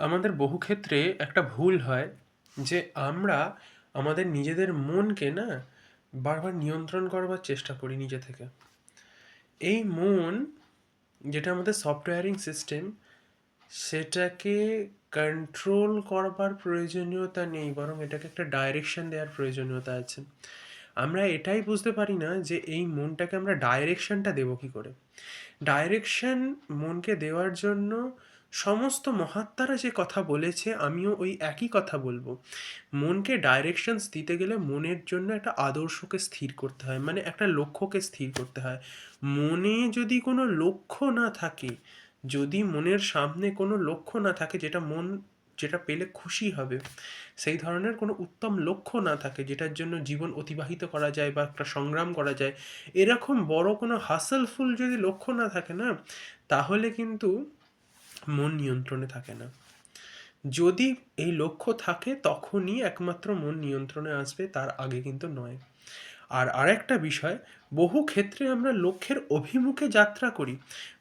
আমাদের বহু ক্ষেত্রে একটা ভুল হয় যে আমরা আমাদের নিজেদের মনকে না বারবার নিয়ন্ত্রণ করবার চেষ্টা করি নিজে থেকে। এই মন যেটা আমাদের সফটওয়্যারিং সিস্টেম সেটাকে কন্ট্রোল করবার প্রয়োজনীয়তা নেই, বরং এটাকে একটা ডাইরেকশন দেওয়ার প্রয়োজনীয়তা আছে। আমরা এটাই বুঝতে পারি না যে এই মনটাকে আমরা ডাইরেকশনটা দেবো কী করে। ডাইরেকশন মনকে দেওয়ার জন্য সমস্ত মহাত্মারা যে কথা বলেছে, আমিও ওই একই কথা বলব। মনকে ডাইরেকশনস দিতে গেলে মনের জন্য একটা আদর্শকে স্থির করতে হয় মানে একটা লক্ষ্যকে স্থির করতে হয়। মনে যদি কোনো লক্ষ্য না থাকে, যদি মনের সামনে কোনো লক্ষ্য না থাকে, যেটা মন, যেটা পেলে খুশি হবে, সেই ধরনের কোনো উত্তম লক্ষ্য না থাকে, যেটার জন্য জীবন অতিবাহিত করা যায় বা একটা সংগ্রাম করা যায়, এরকম বড় কোনো হাসলফুল যদি লক্ষ্য না থাকে না, তাহলে কিন্তু মন নিয়ন্ত্রণে থাকে না। যদি এই লক্ষ্য থাকে, তখনই একমাত্র মন নিয়ন্ত্রণে আসবে, তার আগে কিন্তু নয়। আর আরেকটা বিষয়, বহু ক্ষেত্রে আমরা লক্ষ্যের অভিমুখে যাত্রা করি।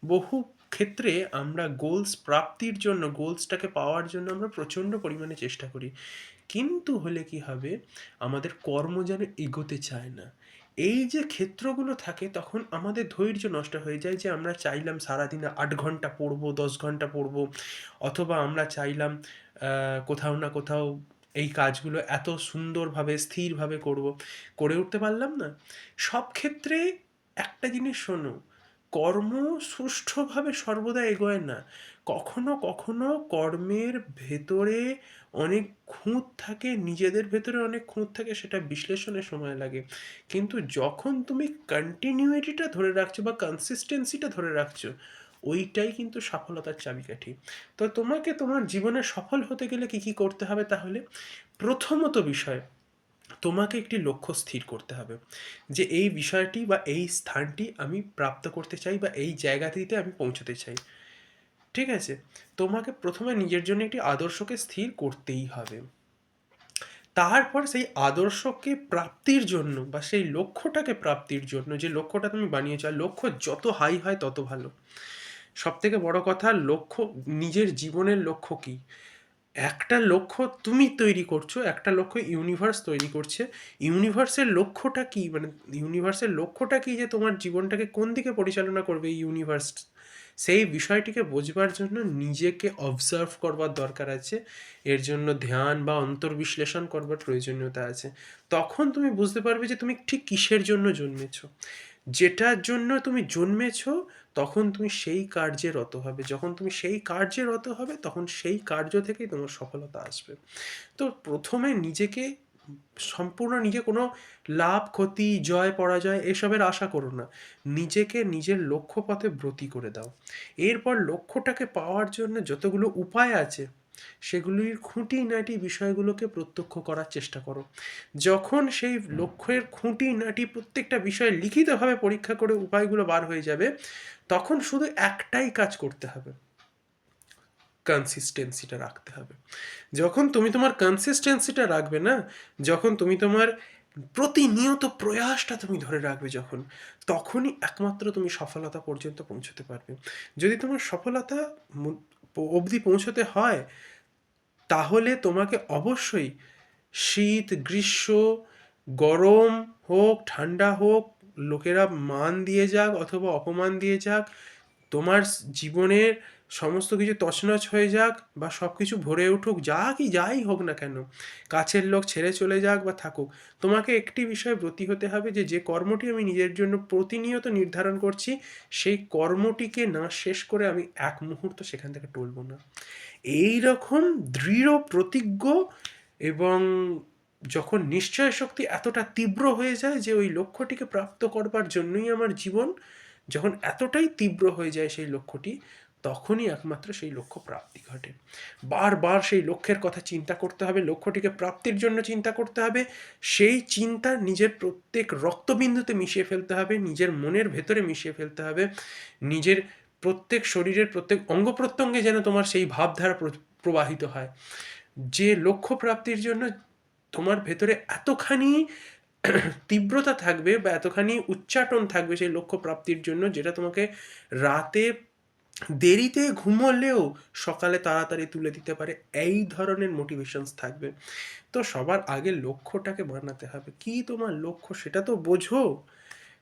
বহু ক্ষেত্রে আমরা গোলস প্রাপ্তির জন্য গোলসটাকে পাওয়ার জন্য আমরা প্রচণ্ড পরিমাণে চেষ্টা করি। কিন্তু হলে কি হবে, আমাদের কর্ম যেন এগোতে চায় না। এই যে ক্ষেত্রগুলো থাকে, তখন আমাদের ধৈর্য নষ্ট হয়ে যায় যে আমরা চাইলাম সারাদিনে আট ঘণ্টা পড়ব, দশ ঘণ্টা পড়ব, অথবা আমরা চাইলাম কোথাও না কোথাও এই কাজগুলো এত সুন্দরভাবে, স্থিরভাবে করব। করে উঠতে পারলাম না। সব ক্ষেত্রে একটা জিনিস শোনো কর্ম সুষ্ঠুভাবে সর্বদা এগোয় না। কখনো কখনো কর্মের ভেতরে অনেক খুঁত থাকে, নিজেদের ভেতরে অনেক খুঁত থাকে, সেটা বিশ্লেষণের সময় লাগে। কিন্তু যখন তুমি কন্টিনিউইটিটা ধরে রাখছো বা কনসিস্টেন্সিটা ধরে রাখছো, ওইটাই কিন্তু সফলতার চাবিকাঠি। তো তোমাকে তোমার জীবনে সফল হতে গেলে কি কি করতে হবে তাহলে? প্রথমত বিষয় তোমাকে একটি লক্ষ্য স্থির করতে হবে, যে এই বিষয়টি বা এই স্থানটি আমি প্রাপ্ত করতে চাই বা এই জায়গাটিতে আমি পৌঁছতে চাই। ঠিক আছে? তোমাকে প্রথমে নিজের জন্য একটি আদর্শকে স্থির করতেই হবে। তারপর সেই আদর্শকে প্রাপ্তির জন্য বা সেই লক্ষ্যটাকে প্রাপ্তির জন্য, যে লক্ষ্যটা তুমি বানিয়েছো, আর লক্ষ্য যত হাই হয় তত ভালো। সব থেকে বড় কথা, লক্ষ্য, নিজের জীবনের লক্ষ্য কি? একটা লক্ষ্য তুমি তৈরি করছ, একটা লক্ষ্য ইউনিভার্স তৈরি করছে। ইউনিভার্সের লক্ষ্যটা কি? মানে ইউনিভার্সের লক্ষ্যটা কি যে তোমার জীবনটাকে কোন দিকে পরিচালনা করবে ইউনিভার্স সেই বিষয়টিকে বোঝবার জন্য নিজেকে অবজার্ভ করবার দরকার আছে। এর জন্য ধ্যান বা অন্তর্বিশ্লেষণ করবার প্রয়োজনীয়তা আছে। তখন তুমি বুঝতে পারবে যে তুমি ঠিক কিসের জন্য জন্মেছো। যেটার জন্য তুমি জন্মেছো তখন তুমি সেই কার্যে রত হবে। যখন তুমি সেই কার্যে রত হবে, তখন সেই কার্য থেকেই তোমার সফলতা আসবে। তো প্রথমে নিজেকে সম্পূর্ণ নিজে কোনো লাভ, ক্ষতি, জয়, পরাজয় এসবের আশা করো না। নিজেকে নিজের লক্ষ্য পথে ব্রতী করে দাও। এরপর লক্ষ্যটাকে পাওয়ার জন্য যতগুলো উপায় আছে সেগুলির খুঁটিনাটি বিষয়গুলোকে প্রত্যক্ষ করার চেষ্টা করো। যখন সেই লক্ষ্যের খুঁটিনাটি প্রত্যেকটা বিষয় লিখিতভাবে পরীক্ষা করে উপায়গুলো বার হয়ে যাবে, তখন শুধু একটাই কাজ করতে হবে। কনসিস্টেন্সিটা রাখতে হবে। যখন তুমি তোমার কনসিস্টেন্সিটা রাখবে না, যখন তুমি তোমার প্রতিনিয়ত প্রয়াসটা তুমি ধরে রাখবে যখন, তখনই একমাত্র তুমি সফলতা পর্যন্ত পৌঁছতে পারবে। যদি তোমার সফলতা অবধি পৌঁছতে হয় তাহলে তোমাকে অবশ্যই শীত, গ্রীষ্ম, গরম হোক, ঠান্ডা হোক, লোকেরা মান দিয়ে যাক অথবা অপমান দিয়ে যাক, তোমার জীবনের সমস্ত কিছু তছনছ হয়ে যাক বা সব কিছু ভরে উঠুক, যা কি যাই হোক না কেন, কাছের লোক ছেড়ে চলে যাক বা থাকুক। তোমাকে একটি বিষয়ে ব্রতী হতে হবে যে যে কর্মটি আমি নিজের জন্য প্রতিনিয়ত নির্ধারণ করছি, সেই কর্মটিকে না শেষ করে আমি এক মুহূর্ত সেখান থেকে টলবো না। এই রকম দৃঢ় প্রতিজ্ঞ এবং যখন নিশ্চয় শক্তি এতটা তীব্র হয়ে যায় যে, ওই লক্ষ্যটিকে প্রাপ্ত করবার জন্যই আমার জীবন, যখন এতটাই তীব্র হয়ে যায় সেই লক্ষ্যটি তখনই একমাত্র সেই লক্ষ্য প্রাপ্তি ঘটে। বারবার সেই লক্ষ্যের কথা চিন্তা করতে হবে, লক্ষ্যটিকে প্রাপ্তির জন্য চিন্তা করতে হবে, সেই চিন্তা নিজের প্রত্যেক রক্তবিন্দুতে মিশিয়ে ফেলতে হবে, নিজের মনের ভেতরে মিশিয়ে ফেলতে হবে, নিজের প্রত্যেক শরীরের প্রত্যেক অঙ্গ প্রত্যঙ্গে যেন তোমার সেই ভাবধারা প্র- প্রবাহিত হয়। যে লক্ষ্য প্রাপ্তির জন্য তোমার ভেতরে এতখানি তীব্রতা থাকবে বা এতখানি উচ্চাটন থাকবে সেই লক্ষ্য প্রাপ্তির জন্য, যেটা তোমাকে রাতে দেরিতে ঘুমোলেও সকালে তাড়াতাড়ি তুলে দিতে পারে। এই ধরনের মোটিভেশনস থাকবে। তো সবার আগে লক্ষ্যটাকে বানাতে হবে। কি তোমার লক্ষ্য? সেটা তো বোঝো।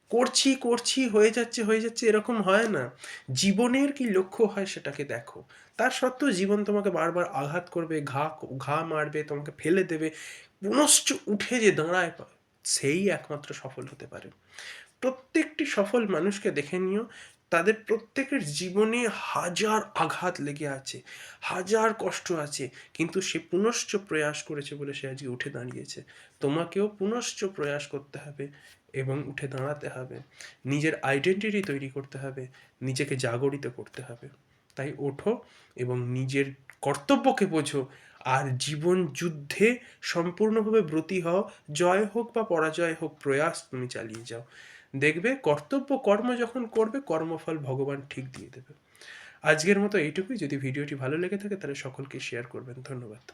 করছি করছি, হয়ে যাচ্ছে হয়ে যাচ্ছে, এরকম হয় না। জীবনের কি লক্ষ্য হয় সেটাকে দেখো। তার সত্ত্বেও জীবন তোমাকে বারবার আঘাত করবে, ঘা ঘা মারবে, তোমাকে ফেলে দেবে। পুনশ্চ উঠে যে দাঁড়ায়, সেই একমাত্র সফল হতে পারে। প্রত্যেকটি সফল মানুষকে দেখে নিও। তাদের প্রত্যেকের জীবনে হাজার আঘাত লেগে আছে, হাজার কষ্ট আছে, কিন্তু সে পুনশ্চ প্রয়াস করেছে বলে সে আজকে উঠে দাঁড়িয়েছে। তোমাকেও পুনশ্চ প্রয়াস করতে হবে এবং উঠে দাঁড়াতে হবে। নিজের আইডেন্টিটি তৈরি করতে হবে, নিজেকে জাগরিত করতে হবে। তাই ওঠো এবং নিজের কর্তব্যকে বোঝো আর জীবন যুদ্ধে সম্পূর্ণভাবে ব্রতী হও। জয় হোক বা পরাজয় হোক, প্রয়াস তুমি চালিয়ে যাও। দেখবে কর্তব্য কর্ম যখন করবে, কর্মফল ভগবান ঠিক দিয়ে দেবে। আজকের মতো এইটুকুই। যদি ভিডিওটি ভালো লেগে থাকে, তাহলে সকলকে শেয়ার করবেন। ধন্যবাদ।